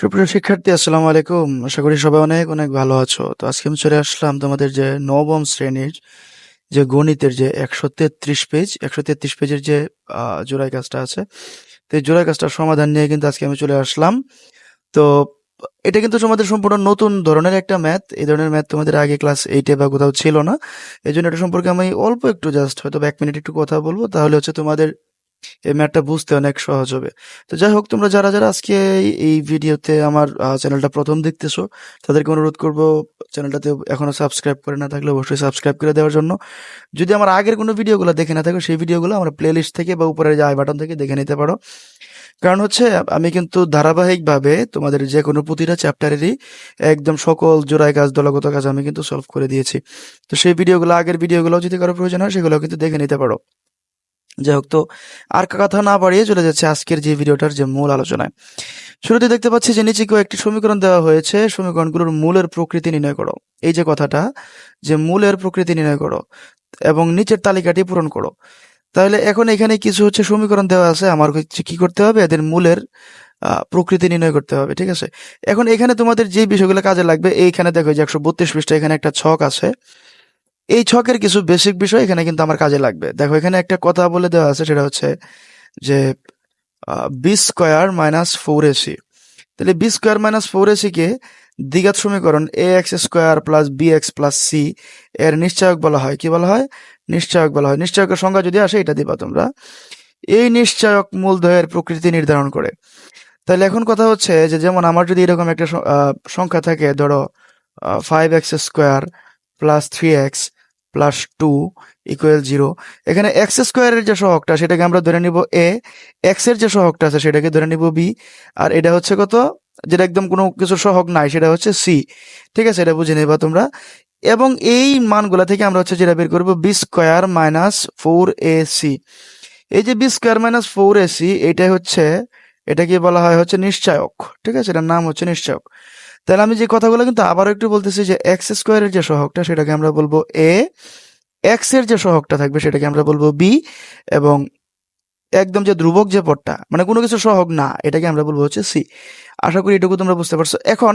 সুপ্রিয় শিক্ষার্থী, আসসালামু আলাইকুম। আশা করি সবাই অনেক অনেক ভালো আছো। তো আজকে আমি চলে আসলাম তোমাদের যে নবম শ্রেণির যে গণিতের যে একশো তেত্রিশ পেজ একশো তেত্রিশ পেজের যে জোড়াই কাজটা আছে। তো এই জোড়াই কাজটার সমাধান নিয়ে কিন্তু আজকে আমি চলে আসলাম। তো এটা কিন্তু তোমাদের সম্পূর্ণ নতুন ধরনের একটা ম্যাথ এই ধরনের ম্যাথ তোমাদের আগে ক্লাস এইটে বা কোথাও ছিল না। এই জন্য এটা সম্পর্কে আমি অল্প একটু জাস্ট হয়তো এক মিনিট একটু কথা বলব। তাহলে হচ্ছে তোমাদের এই ম্যাথটা বুঝতে অনেক সহজ হবে। তো যাই হোক তোমরা যারা যারা আজকে এই- ভিডিওতে আমার চ্যানেলটা প্রথম দেখতেছো, তাদেরকে অনুরোধ করব, চ্যানেলটাতে এখনও সাবস্ক্রাইব করে না থাকলে অবশ্যই সাবস্ক্রাইব করে দেওয়ার জন্য। যদি আমার আগের কোনো ভিডিওগুলো দেখে না থাকো, সেই ভিডিওগুলো আমার প্লে লিস্ট থেকে বা উপরের যে আই বাটন থেকে দেখে নিতে পারো। কারণ হচ্ছে, আমি কিন্তু ধারাবাহিকভাবে তোমাদের যে কোনো প্রতিটা চ্যাপ্টারেরই একদম সকল জোড়ায় কাজ, দলগত কাজ আমি কিন্তু সলভ করে দিয়েছি। তো সেই ভিডিওগুলো, আগের ভিডিওগুলো যদি কারও প্রয়োজন হয় সেগুলো কিন্তু দেখে নিতে পারো। যাই হোক তো আর কথা না বাড়িয়ে চলে যাচ্ছে আজকের যে ভিডিওটার যে মূল আলোচনায়। শুরুতে দেখতে পাচ্ছি যে নিচে কয়েকটি সমীকরণ দেওয়া হয়েছে, সমীকরণগুলোর মূলের প্রকৃতি নির্ণয় করো। এই যে কথাটা, যে মূলের প্রকৃতি নির্ণয় করো এবং নিচের তালিকাটি পূরণ করো। তাহলে এখন এখানে কিছু হচ্ছে সমীকরণ দেওয়া আছে, আমার হচ্ছে কি করতে হবে? এদের মূলের প্রকৃতি নির্ণয় করতে হবে, ঠিক আছে? এখন এখানে তোমাদের যে বিষয়গুলো কাজে লাগবে, এইখানে দেখো যে একশো বত্রিশ পৃষ্ঠা এখানে একটা ছক আছে। এই ছকের কিছু বেসিক বিষয় এখানে কিন্তু আমার কাজে লাগবে। দেখো, এখানে একটা কথা বলে দেওয়া আছে, সেটা হচ্ছে যে B square minus four AC তাহলে B square minus four AC কে দ্বিঘাত সমীকরণ A X square plus B X plus C এর নিশ্চয়ক বলা হয়। কি বলা হয়? নিশ্চয়ক বলা হয়। নিশ্চয়কের সংজ্ঞা যদি আসে, এটা দিবা তোমরা। এই নিশ্চয়ক মূলধয়ের প্রকৃতি নির্ধারণ করে। তাহলে এখন কথা হচ্ছে যে, যেমন আমার যদি এরকম একটা সংখ্যা থাকে, ধরো five X square plus three X plus two equal zero এখানে এক্স স্কোয়ারের যে সহগটা, সেটাকে আমরা ধরে নিব এ এক্সের যে সহগটা আছে, সেটাকে ধরে নিব বি আর এটা হচ্ছে কত? যেটা একদম কোনো কিছু সহগ নাই, সেটা হচ্ছে সি ঠিক আছে? এটা বুঝে নেবা তোমরা। এবং এই মানগুলা থেকে আমরা হচ্ছে যেটা বের করব B square minus four A C এই যে B square minus four A C এটাই হচ্ছে, এটাকে বলা হয় হচ্ছে নিশ্চয়ক। ঠিক আছে? এটার নাম হচ্ছে নিশ্চয়ক। তাহলে আমি যে কথাগুলো কিন্তু আবারও একটু বলতেছি যে এক্স স্কোয়ারের যে সহগটা, সেটাকে আমরা বলব এ, এক্সের যে সহগটা থাকবে, সেটাকে আমরা বলব বি, এবং একদম যে ধ্রুবক যে পদটা মানে কোনো কিছু সহগ না, এটাকে আমরা বলব হচ্ছে সি। আশা করি এটুকু তোমরা বুঝতে পারছ। এখন,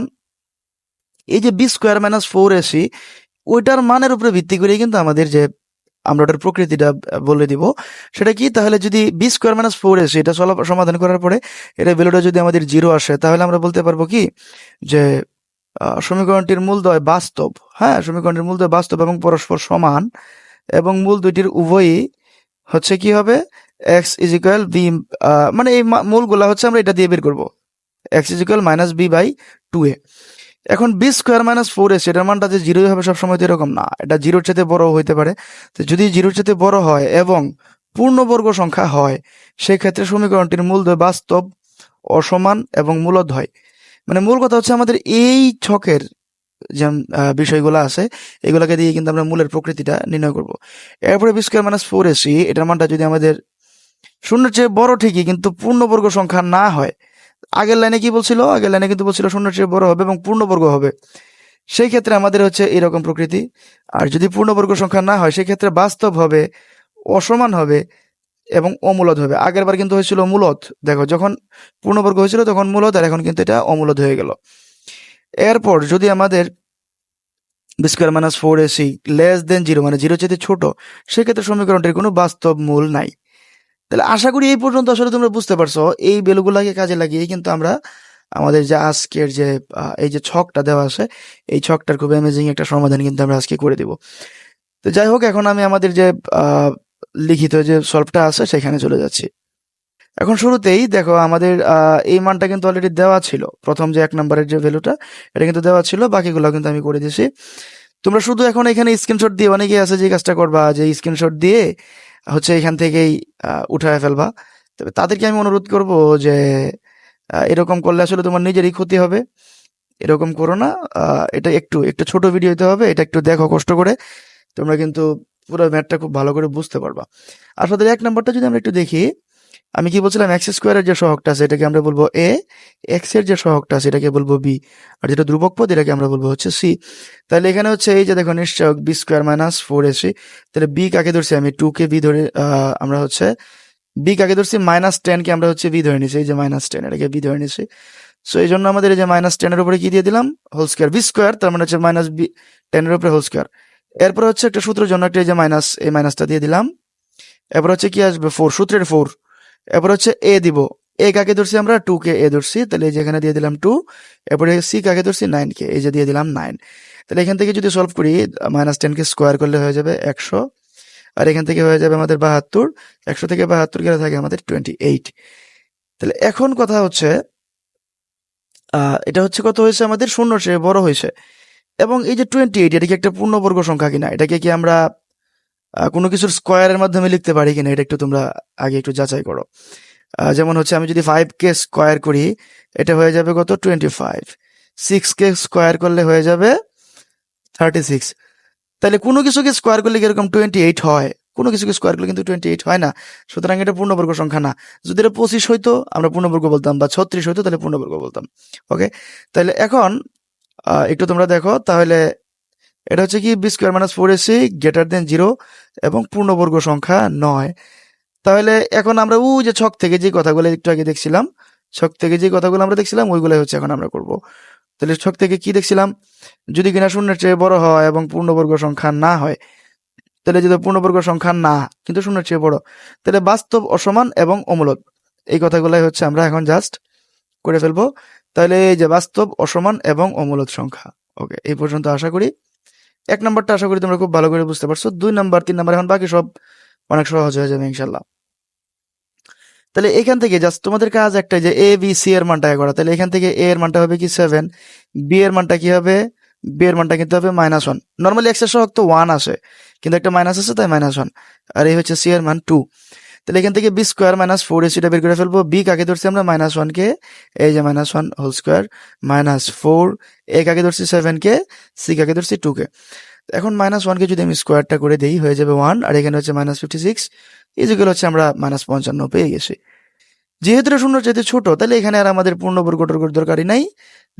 এই যে B square minus four AC ওইটার মানের উপরে ভিত্তি করে কিন্তু আমাদের যে আমরা ওটার প্রকৃতিটা বলে দিব। সেটা কি? তাহলে যদি B square minus four AC এটা সমাধান করার পরে এটা ভ্যালুটা যদি আমাদের জিরো আসে, তাহলে আমরা বলতে পারব কি? যে সমীকরণটির মূলদয় বাস্তব হ্যাঁ? সমীকরণটির মূলদয় বাস্তব এবং পরস্পর সমান এবং মূল দুইটির উভয়ই হচ্ছে কি হবে? এক্স ইজ ইকুয়াল বি মানে এই মূলগুলা হচ্ছে আমরা এটা দিয়ে বের করব। X is equal minus B by two A এখন B square minus four AC এটার মানটা যে জিরোই হবে সবসময় তো এরকম না। এটা জিরোর চাইতে বড় হইতে পারে। তো যদি জিরোর চাইতে বড় হয় এবং পূর্ণবর্গ সংখ্যা হয়, সেক্ষেত্রে সমীকরণটির মূলদয় বাস্তব, অসমান এবং মূলদ হয়। মানে মূল কথা হচ্ছে আমাদের এই ছকের যে বিষয়গুলো আছে, এগুলোকে দিয়ে কিন্তু আমরা মূলের প্রকৃতিটা নির্ণয় করব। এরপরে B square minus four AC এটার মানটা যদি আমাদের শূন্যের চেয়ে বড় ঠিকই কিন্তু পূর্ণবর্গ সংখ্যা না হয় আগের লাইনে কি বলছিল? আগের লাইনে কিন্তু বলছিল শূন্যের চেয়ে বড় হবে এবং পূর্ণবর্গ হবে। সেই ক্ষেত্রে আমাদের হচ্ছে এরকম প্রকৃতি। আর যদি পূর্ণবর্গ সংখ্যা না হয় সেই ক্ষেত্রে বাস্তব হবে, অসমান হবে এবং অমূলদ হবে। আগের বার কিন্তু হয়েছিল মূলত দেখো, যখন পূর্ণবর্গ হয়েছিল তখন মূলত আর এখন কিন্তু এটা অমূলদ হয়ে গেল। এরপর যদি আমাদের B square minus four AC less than zero মানে জিরো চেয়ে ছোট, সেক্ষেত্রে সমীকরণটির কোনো বাস্তব মূল নাই। তাহলে আশা করি এই পর্যন্ত আসলে তোমরা বুঝতে পারছ। এই বেলুগুলাকে কাজে লাগিয়ে কিন্তু আমরা আমাদের যে আজকের যে এই যে ছকটা দেওয়া আছে, এই ছকটার খুব অ্যামেজিং একটা সমাধান কিন্তু আমরা আজকে করে দিব। তো যাই হোক, এখন আমি আমাদের যে লিখিত যে সলভটা আছে সেখানে চলে যাচ্ছি। এখন শুরুতেই দেখো আমাদের এই মানটা কিন্তু অলরেডি দেওয়া ছিল। প্রথম যে এক নম্বরের যে ভ্যালুটা এটা কিন্তু দেওয়া ছিল বাকিগুলো কিন্তু আমি করে দিয়েছি। তোমরা শুধু এখন এখানে স্ক্রিনশট দিয়ে অনেকে আছে যে কাজটা করবা, যে স্ক্রিনশট দিয়ে হচ্ছে এখান থেকেই উঠায় ফেলবা। তবে তাদেরকে আমি অনুরোধ করব যে এরকম করলে আসলে তোমার নিজেরই ক্ষতি হবে। এরকম করো না। এটা একটু একটু ছোট ভিডিও হতে হবে, এটা একটু দেখো কষ্ট করে। তোমরা কিন্তু পুরো ম্যাটটা খুব ভালো করে বুঝতে পারবা। আর সাথে এক নাম্বারটা যদি আমরা একটু দেখি আমি কি বলছিলাম এক্স স্কোয়ারের যে সহগটা আছে, এটাকে আমরা বলব এ এক্সের যে সহগটা আছে, এটাকে বলব বি আর যেটা ধ্রুবক পদ, এটাকে আমরা বলব হচ্ছে সি তাহলে এখানে হচ্ছে এই যে দেখো, নিশ্চয়ক B square minus four AC তাহলে বি কাকে ধরছি আমি? টু কে বি ধরে আমরা হচ্ছে বি কাকে ধরছি? মাইনাস টেন কে আমরা হচ্ছে বি ধরে নিছি। এই যে মাইনাস টেন এটাকে বি ধরে নিছি। সো এই জন্য আমাদের এই যে মাইনাস টেনের উপরে কি দিয়ে দিলাম? হোল স্কোয়ার বি স্কোয়ার তার মানে হচ্ছে মাইনাস বি টেনের উপরে হোল স্কোয়ার এরপর হচ্ছে একটা সূত্রের জন্য একটা এই যে মাইনাস এই মাইনাসটা দিয়ে দিলাম। এরপর হচ্ছে কি আসবে? ফোর সূত্রের ফোর এরপর হচ্ছে এ দিব। এ কাকে ধরছি আমরা? টু কে এ ধরছি। তাহলে এই যে এখানে দিয়ে দিলাম টু এরপরে সি কাকে ধরছি? নাইন কে এই যে দিয়ে দিলাম নাইন তাহলে এখান থেকে যদি সলভ করি মাইনাস টেন কে স্কোয়ার করলে হয়ে যাবে একশো। আর এখান থেকে হয়ে যাবে আমাদের বাহাত্তর। একশো থেকে বাহাত্তর গেলে থাকে আমাদের টোয়েন্টি এইট তাহলে এখন কথা হচ্ছে এটা হচ্ছে কত হয়েছে আমাদের শূন্য, সে বড় হয়েছে। এবং এই যে টোয়েন্টি এইট এটা কি একটা পূর্ণবর্গ সংখ্যা কিনা? এটাকে কি আমরা কোনো কিছুর স্কোয়ারের মাধ্যমে লিখতে পারি কিনা এটা একটু তোমরা আগে একটু যাচাই করো। যেমন হচ্ছে আমি যদি ফাইভ কে স্কোয়ার করি, এটা হয়ে যাবে কত? টোয়েন্টি ফাইভ সিক্স কে স্কোয়ার করলে হয়ে যাবে থার্টি সিক্স তাহলে কোনো কিছুকে স্কোয়ার করলে এরকম টোয়েন্টি এইট হয়। কোনো কিছুকে স্কোয়ার করলে কিন্তু টোয়েন্টি এইট হয় না। সুতরাং এটা পূর্ণবর্গ সংখ্যা না। যদি এটা পঁচিশ হইতো, আমরা পূর্ণবর্গ বলতাম, বা ছত্রিশ হইতো, তাহলে পূর্ণবর্গ বলতাম। ওকে তাহলে এখন একটু তোমরা দেখো, তাহলে এটা হচ্ছে কি B square minus four AC greater than zero এবং পূর্ণবর্গ সংখ্যা নয়। তাহলে এখন আমরা ওই যে ছক থেকে যে কথাগুলো একটু আগে দেখছিলাম, ছক থেকে যে কথাগুলো আমরা দেখছিলাম, ওইগুলোই হচ্ছে এখন আমরা করব। তাহলে ছক থেকে কি দেখছিলাম? যদি কিনা শূন্যের চেয়ে বড় হয় এবং পূর্ণবর্গ সংখ্যা না হয়, তাহলে যদি পূর্ণবর্গ সংখ্যা না, কিন্তু শূন্যের চেয়ে বড়, তাহলে বাস্তব অসমান এবং অমূলক। এই কথাগুলাই হচ্ছে আমরা এখন জাস্ট করে ফেলব। তাহলে এই যে বাস্তব, অসমান এবং অমূলক সংখ্যা। ওকে এই পর্যন্ত আশা করি এক নাম্বারটা আশা করি তোমরা খুব ভালো করে বুঝতে পারছ। দুই নাম্বার, তিন নাম্বার, এখন বাকি সব অনেক সহজ হয়ে যাবে ইনশাল্লাহ তাহলে এখান থেকে জাস্ট তোমাদের কাজ একটা যে এ বি সি এর মানটা করা। তাহলে এখান থেকে এ এর মানটা হবে কি সেভেন বি এর মানটা কি হবে? বি এর মানটা কিন্তু হবে মাইনাস ওয়ান নর্মালি এক্সের সহগ তো ওয়ান আসে, কিন্তু একটা মাইনাস আছে, তাই মাইনাস ওয়ান আর এই হচ্ছে সি এর মান টু তাহলে এখান থেকে বি স্কোয়ার মাইনাস ফোর এসিটা বের করে ফেলব। বি কাকে ধরছি আমরা? মাইনাস ওয়ান কে। এই যে minus one whole square minus four A কাকে ধরছি? সেভেন কে। সি কাকে ধরছি? টু কে। এখন মাইনাস ওয়ানকে যদি আমি স্কোয়ারটা করে দিই, হয়ে যাবে ওয়ান আর এখানে হচ্ছে মাইনাস ফিফটি সিক্স ইজিক্যাল হচ্ছে আমরা মাইনাস পঞ্চান্ন পেয়ে গেছি। যেহেতু শূন্য চাইতে ছোট, তাহলে এখানে আর আমাদের পূর্ণ পূর্ণবর্গ টর্গর দরকারই নাই।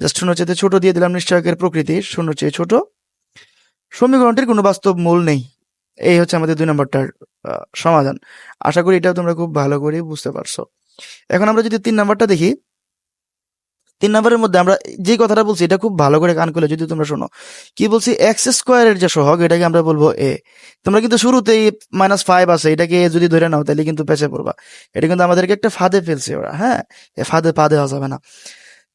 জাস্ট শূন্য চাইতে ছোট দিয়ে দিলাম নিশ্চয়কের প্রকৃতি শূন্য চেয়ে ছোট। সমীকরণটির কোনো বাস্তব মূল নেই। এই হচ্ছে আমাদের দুই নম্বরটার সমাধান। আশা করি এটাও তোমরা খুব ভালো করে বুঝতে পারছ। এখন আমরা যদি তিন নম্বরটা দেখি, তিন নম্বরের মধ্যে আমরা যে কথাটা বলছি, এটা খুব ভালো করে কান করলে যদি তোমরা শোনো। কি বলছি? এক্স স্কোয়ারের যে সহগ, এটাকে আমরা বলব এ। তোমরা কিন্তু শুরুতেই মাইনাস ফাইভ আছে, এটাকে যদি ধরে নাও, তাহলে কিন্তু পেছে পড়বা। এটা কিন্তু আমাদেরকে একটা ফাঁদে ফেলছে ওরা হ্যাঁ? ফাঁদে পা যাবে না।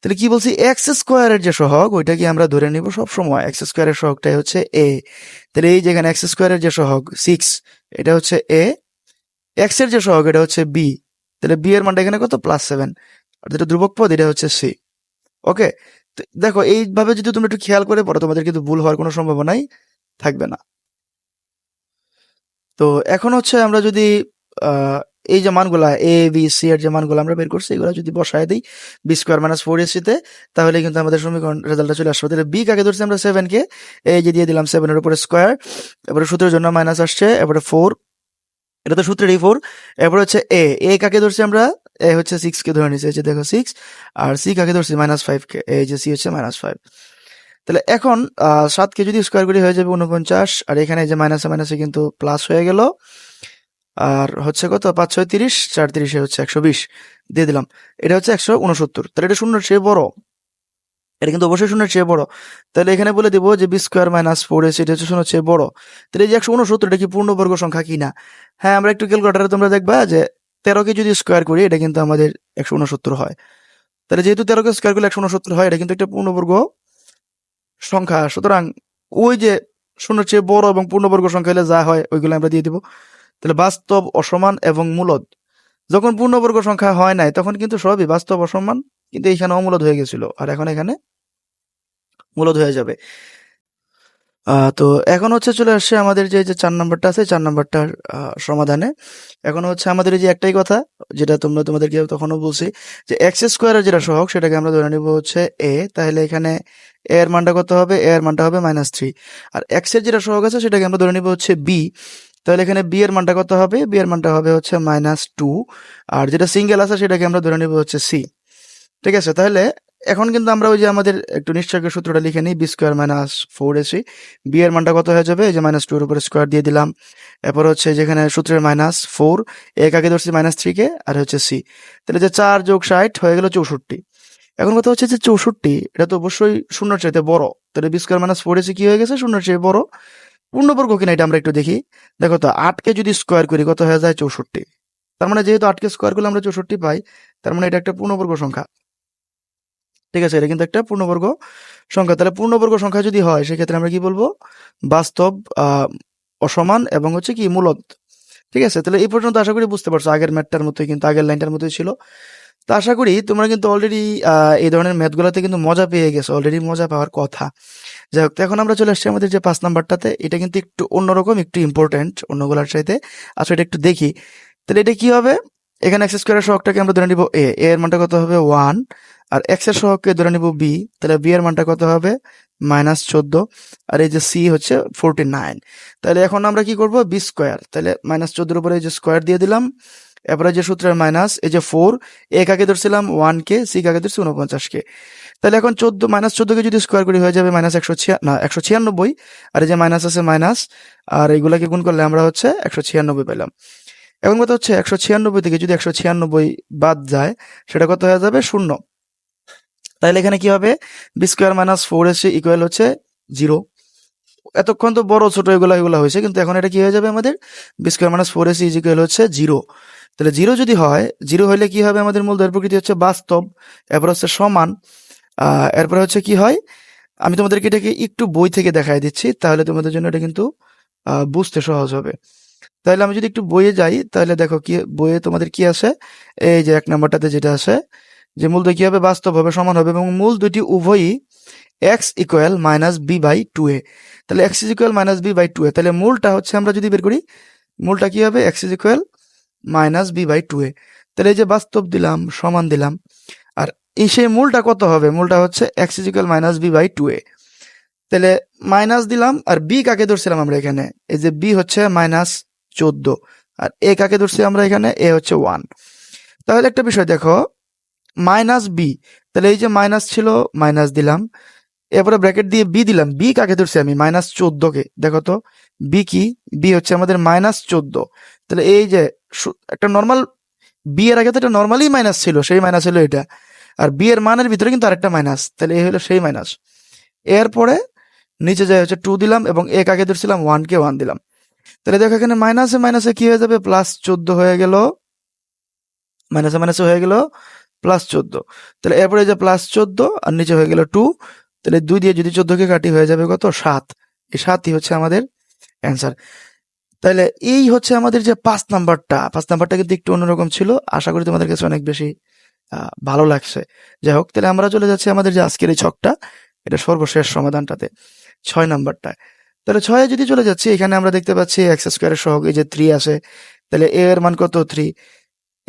তাহলে কি বলছি? এক্স স্কোয়ারের যে সহগ ওইটাকে আমরা ধরে নিব সব সময় এক্স স্কোয়ারের সহগটাই হচ্ছে এ তাহলে এই যেখানে এক্স স্কোয়ারের যে সহগ সিক্স এটা হচ্ছে এ এক্সের যে সহগ, এটা হচ্ছে বি তাহলে বি এর মানটা এখানে কত? প্লাস সেভেন আর যেটা ধ্রুবক পদ, এটা হচ্ছে সি ওকে দেখো, এইভাবে যদি তুমি একটু খেয়াল করে পড়ো, তোমাদের কিন্তু ভুল হওয়ার কোনো সম্ভাবনাই থাকবে না। তো এখন হচ্ছে আমরা যদি এই যে মানগুলা এ বি সি এর যে মানগুলো আমরা বের করছি, এগুলো যদি বসায় দিই বি স্কোয়ার মাইনাস ফোর এসিতে তাহলে কিন্তু আমাদের সমীকরণ রেজাল্টটা চলে আসবে। তাহলে বি কাকে ধরছি আমরা? সেভেন কে। এই যে দিয়ে দিলাম সেভেনের উপরে স্কোয়ার এবারে সূত্রের জন্য মাইনাস আসছে এবারে ফোর এটা তো সূত্রেরই ফোর এরপর হচ্ছে এ এ কাকে ধরছি আমরা? এ হচ্ছে সিক্স কে ধরে নিচ্ছি এই যে দেখো সিক্স আর সি কাকে ধরছি? মাইনাস ফাইভ কে, এই যে সি হচ্ছে মাইনাস ফাইভ তাহলে এখন সাতকে যদি স্কোয়ার করি হয়ে যাবে উনপঞ্চাশ আর এখানে যে মাইনাসে মাইনাসে কিন্তু প্লাস হয়ে গেল। আর হচ্ছে কত? পাঁচ ছয় তিরিশ চার তিরিশে হচ্ছে একশো বিশ। দিয়ে দিলাম। এটা হচ্ছে একশো উনসত্তর তাহলে এটা শূন্যের চেয়ে বড়। এটা কিন্তু অবশ্যই শূন্যের চেয়ে বড়। তাহলে এখানে বলে দিব যে বি স্কোয়ার মাইনাস ফোর এসে, এটা হচ্ছে শূন্যের চেয়ে বড়। তাহলে যে একশো উনসত্তর এটা কি পূর্ণবর্গ সংখ্যা কি না? হ্যাঁ আমরা একটু ক্যালকুলেটারে তোমরা দেখবা যে তেরোকে যদি স্কোয়ার করি, এটা কিন্তু আমাদের একশো উনসত্তর হয়। তাহলে যেহেতু তেরোকে স্কোয়ার করলে একশো উনসত্তর হয়, এটা কিন্তু একটা পূর্ণবর্গ সংখ্যা। সুতরাং ওই যে শূন্যের চেয়ে বড় এবং পূর্ণবর্গ সংখ্যা হলে যা হয়, ওইগুলো আমরা দিয়ে দিব। তাহলে বাস্তব অসমান এবং মূলদ। যখন পূর্ণবর্গ সংখ্যা হয় নাই, তখন কিন্তু সবই বাস্তব অসমান, কিন্তু এখানে অমূলদ হয়ে গেছিল। আর এখন এখানে মূলদ হয়ে যাবে। তো এখন হচ্ছে চলে আসছে আমাদের যে যে চার নাম্বারটা আছে, চার নাম্বারটার সমাধানে। এখন হচ্ছে আমাদের এই যে একটাই কথা, যেটা তোমরা তোমাদেরকে তখনও বলছি, যে এক্স স্কোয়ারের যেটা সহগ, সেটাকে আমরা ধরে নিব হচ্ছে এ তাহলে এখানে এ এর মানটা কত হবে? এ এর মানটা হবে মাইনাস থ্রি আর এক্সের যেটা সহগ আছে, সেটাকে আমরা ধরে নিব হচ্ছে বি তাহলে এখানে বি এর মানটা কত হবে? বি এর মানটা হবে হচ্ছে মাইনাস টু আর যেটা সিঙ্গেল আছে, সেটাকে আমরা ধরে নিব হচ্ছে সি ঠিক আছে? তাহলে এখন কিন্তু আমরা ওই যে আমাদের একটু নিশ্চয়কের সূত্রটা লিখে নিই B square minus four AC B এর মানটা কত হয়ে যাবে? এই যে মাইনাস টু এর উপরে স্কোয়ার দিয়ে দিলাম। এরপর হচ্ছে যেখানে সূত্রের মাইনাস ফোর এক আগে ধরছি? মাইনাস থ্রি কে, আর হচ্ছে সি তাহলে যে চার যোগ ষাট হয়ে গেল চৌষট্টি। এখন কথা হচ্ছে যে চৌষট্টি, এটা তো অবশ্যই শূন্যের চাইতে বড়। তাহলে বি স্কোয়ার মাইনাস ফোর এসে কি হয়ে গেছে? শূন্যের চেয়ে বড়। পূর্ণবর্গ কিনা এটা আমরা একটু দেখি। দেখো তো আটকে যদি স্কোয়ার করি, কত হয়ে যায় চৌষট্টি? তার মানে যেহেতু আটকে স্কোয়ার করলে আমরা চৌষট্টি পাই, তার মানে এটা একটা পূর্ণবর্গ সংখ্যা। ঠিক আছে, এটা কিন্তু একটা পূর্ণবর্গ সংখ্যা। তাহলে পূর্ণবর্গ সংখ্যা যদি হয়, সেক্ষেত্রে আমরা কি বলব? বাস্তব অসমান এবং হচ্ছে কি মূলত ঠিক আছে, তাহলে এই পর্যন্ত আশা করি বুঝতে পারছ। আগের ম্যাটটার মতোই, কিন্তু আগের লাইনটার মতোই ছিল। তো আশা করি তোমরা কিন্তু অলরেডি এই ধরনের ম্যাথগুলোতে কিন্তু মজা পেয়ে গেছো অলরেডি মজা পাওয়ার কথা। যাই হোক এখন আমরা চলে আসছি আমাদের যে পাঁচ নাম্বারটাতে, এটা কিন্তু একটু অন্যরকম, একটু ইম্পর্টেন্ট অন্যগুলোর চাইতে। আসলে এটা একটু দেখি। তাহলে এটা কি হবে? এখানে এক্স স্কোয়ারের সহগটাকে আমরা ধরে নিব এ এর মানটা কত হবে? ওয়ান আর এক্সের সহগকে ধরে নিব বি তাহলে বি এর মানটা কত হবে? মাইনাস চোদ্দ, আর এই যে সি হচ্ছে ফোরটি নাইন তাহলে এখন আমরা কি করব? বি স্কোয়ার তাহলে মাইনাস চোদ্দোর উপরে যে স্কোয়ার দিয়ে দিলাম যে সূত্রের মাইনাস এই যে ফোর এ কাকে ধরছিলাম? ওয়ান কে সি কাকে ধরছি? উনপঞ্চাশ কে। তাহলে এখন চোদ্দ মাইনাস চোদ্দকে যদি স্কোয়ার করি, হয়ে যাবে মাইনাস একশো না, একশো ছিয়ানব্বই। আর এই যে মাইনাস আছে মাইনাস আর এইগুলাকে গুণ করলে আমরা হচ্ছে একশো ছিয়ানব্বই পেলাম। এখন কথা হচ্ছে একশো ছিয়ানব্বই থেকে যদি একশো ছিয়ানব্বই বাদ যায়, সেটা কত হয়ে যাবে? শূন্য। তাহলে এখানে কি হবে? B square minus four AC equal হচ্ছে জিরো এতক্ষণ তো বড়, ছোট এগুলো এগুলো হয়েছে, কিন্তু এখন এটা কি হয়ে যাবে আমাদের? B square minus four AC is equal হচ্ছে জিরো তাহলে জিরো যদি হয়, জিরো হলে কি হবে আমাদের মূল দয়ের প্রকৃতি হচ্ছে বাস্তব, এরপর হচ্ছে সমান এরপরে হচ্ছে কি হয়, আমি তোমাদেরকে এটাকে একটু বই থেকে দেখাই দিচ্ছি, তাহলে তোমাদের জন্য এটা কিন্তু বুঝতে সহজ হবে। তাহলে আমি যদি একটু বইয়ে যাই, তাহলে দেখো কি, বইয়ে তোমাদের কি আছে এই যে এক নম্বরটাতে যেটা আছে যে মূল দুই কি হবে বাস্তব হবে, সমান হবে, এবং মূল দুইটি উভয়ই X equal minus B by two A তাহলে X is equal minus B by two A তাহলে মূলটা হচ্ছে আমরা যদি বের করি, মূলটা কি হবে X is equal minus B by two A. তাহলে এই যে বাস্তব দিলাম, সমান দিলাম, আর এই সেই মূলটা কত হবে? মূলটা হচ্ছে X is equal minus B by two A. তাহলে মাইনাস দিলাম, আর বি কাকে ধরছিলাম আমরা এখানে? এই যে বি হচ্ছে মাইনাস চোদ্দ, আর এ কাকে ধরছি আমরা এখানে? এ হচ্ছে ওয়ান। তাহলে একটা বিষয় দেখো, মাইনাস বি, তাহলে এই যে মাইনাস ছিল, মাইনাস দিলাম, এরপরে ব্র্যাকেট দিয়ে বি দিলাম, বি কাকে ধরছি আমি? মাইনাস চোদ্দকে। দেখো তো, বি কি? বি হচ্ছে আমাদের মাইনাস চোদ্দ। তাহলে এই যে একটা নর্মাল বি এর আগে তো এটা নর্মালি মাইনাস ছিল, সেই মাইনাস হলো এটা। আর বি এর মানের ভিতরে কিন্তু আরেকটা মাইনাস তাহলে এই হলো সেই মাইনাস এরপরে নিচে যায় হচ্ছে টু দিলাম এবং এক আগে ধরছিলাম ওয়ান কে ওয়ান দিলাম। তাহলে দেখো এখানে মাইনাসে মাইনাসে কি হয়ে যাবে? প্লাস চোদ্দ হয়ে গেল। মাইনাসে মাইনাসে হয়ে গেল প্লাস চোদ্দ। তাহলে এরপরে যে প্লাস চোদ্দ আর নিচে হয়ে গেল টু তাহলে দুই দিয়ে যদি চোদ্দকে কাটি হয়ে যাবে কত? সাত। এই সাতই হচ্ছে আমাদের অ্যান্সার তাহলে এই হচ্ছে আমাদের যে পাঁচ নাম্বারটা। পাঁচ নাম্বারটা কিন্তু একটু অন্যরকম ছিল। আশা করি তোমাদের কাছে অনেক বেশি ভালো লাগছে। যাই হোক তাহলে আমরা চলে যাচ্ছি আমাদের যে আজকের এই ছকটা। এটা সর্বশেষ সমাধানটাতে। ছয় নাম্বারটায় তাহলে ছয়ে যদি চলে যাচ্ছি, এখানে আমরা দেখতে পাচ্ছি এক্স স্কোয়ারের সহগ, এই যে থ্রি আছে। তাহলে এ এর মান কত? থ্রি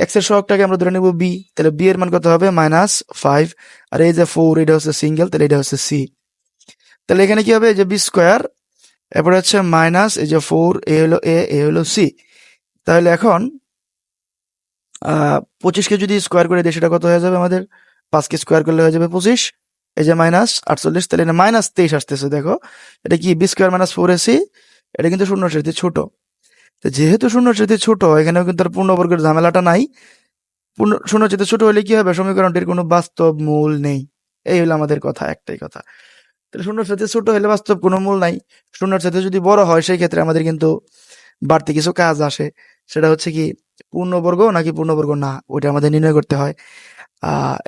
এক্সের সহগটাকে আমরা ধরে নেব বি তাহলে বি এর মান কত হবে? মাইনাস ফাইভ আর এই যে ফোর এটা হচ্ছে সিঙ্গেল তাহলে এটা হচ্ছে সি তাহলে এখানে কি হবে? যে বি স্কোয়ার এরপরে হচ্ছে মাইনাস, এই যে ফোর, এ হলো এ এ হলো সি। তাহলে এখন পঁচিশকে যদি স্কোয়ার করে দিই সেটা কত হয়ে যাবে আমাদের? পাঁচকে স্কোয়ার করলে হয়ে যাবে পঁচিশ। এই যে মাইনাস আটচল্লিশ, তাহলে এটা মাইনাস তেইশ আসতেছে, দেখো। এটা কি? B square minus four AC এটা কিন্তু শূন্য স্মৃতি ছোট। তো যেহেতু শূন্য স্মৃতি ছোট, এখানেও কিন্তু আর পূর্ণবর্গের ঝামেলাটা নাই। পূর্ণ শূন্য স্মৃতি ছোট হলে কি হবে? সমীকরণটির কোনো বাস্তব মূল নেই। এই হলো আমাদের কথা, একটাই কথা। তাহলে শূন্যর সাথে ছোট হলে বাস্তব কোনো মূল নাই। শূন্যর সাথে যদি বড় হয়, সেই ক্ষেত্রে আমাদের কিন্তু বাড়তি কিছু কাজ আসে। সেটা হচ্ছে কি, পূর্ণবর্গ নাকি পূর্ণবর্গ না, ওইটা আমাদের নির্ণয় করতে হয়।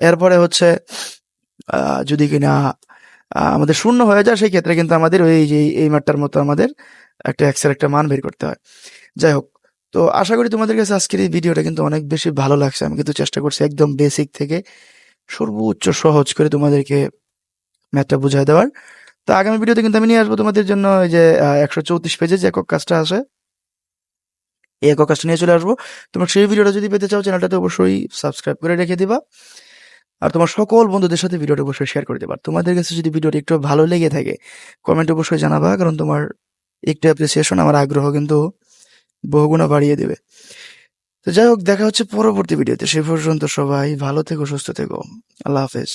এরপরে হচ্ছে যদি কিনা আমাদের শূন্য হয়ে যায়, সেই ক্ষেত্রে কিন্তু আমাদের ওই যে, এই মাঠটার মতো আমাদের একটা এক্সের একটা মান বের করতে হয়। যাই হোক, তো আশা করি তোমাদের কাছে আজকের এই ভিডিওটা কিন্তু অনেক বেশি ভালো লাগছে। আমি কিন্তু চেষ্টা করছি একদম বেসিক থেকে সর্বোচ্চ সহজ করে তোমাদেরকে ম্যাথটা বুঝাই দেওয়ার। তো আগামী ভিডিওতে কিন্তু আমি নিয়ে আসব তোমাদের জন্য ওই যে একশো চৌত্রিশ পেজে যে একক কাজটা আছে। এই একক কাজটা নিয়ে চলে আসব। তোমার সেই ভিডিওটা যদি পেতে চাও, চ্যানেলটাতে অবশ্যই সাবস্ক্রাইব করে রেখে দিবা। আর তোমার সকল বন্ধুদের সাথে ভিডিওটা অবশ্যই শেয়ার করে দেবা। তোমাদের কাছে যদি ভিডিওটি একটু ভালো লেগে থাকে কমেন্ট অবশ্যই জানাবা, কারণ তোমার একটু অ্যাপ্রিসিয়েশন আমার আগ্রহ কিন্তু বহুগুণা বাড়িয়ে দেবে। তো যাই হোক, দেখা হচ্ছে পরবর্তী ভিডিওতে। সে পর্যন্ত সবাই ভালো থেকো, সুস্থ থেকো। আল্লাহ হাফেজ।